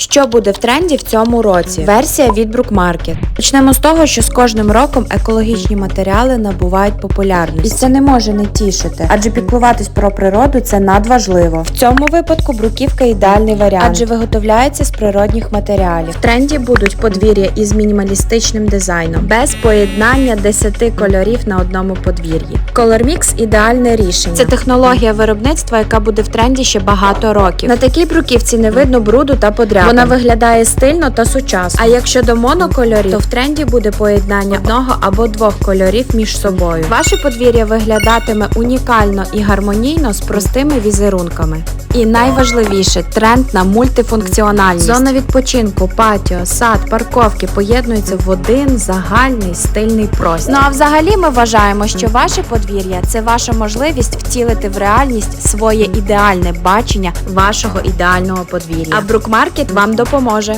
Що буде в тренді в цьому році? Версія від Brookmarket. Почнемо з того, що з кожним роком екологічні матеріали набувають популярність. І це не може не тішити, адже піклуватись про природу це надважливо. В цьому випадку бруківка ідеальний варіант, адже виготовляється з природних матеріалів. В тренді будуть подвір'я із мінімалістичним дизайном, без поєднання 10 кольорів на одному подвір'ї. Color Mix – ідеальне рішення. Це технологія виробництва, яка буде в тренді ще багато років. На такій бруківці не видно бруду та подряпин. Вона виглядає стильно та сучасно. А якщо до монокольорів, то в тренді буде поєднання одного або двох кольорів між собою. Ваше подвір'я виглядатиме унікально і гармонійно з простими візерунками. І найважливіше тренд на мультифункціональність. Зона відпочинку, патіо, сад, парковки поєднуються в один загальний стильний простір. Ну а взагалі ми вважаємо, що ваше подвір'я це ваша можливість втілити в реальність своє ідеальне бачення вашого ідеального подвір'я. А Брукмаркет вам допоможе.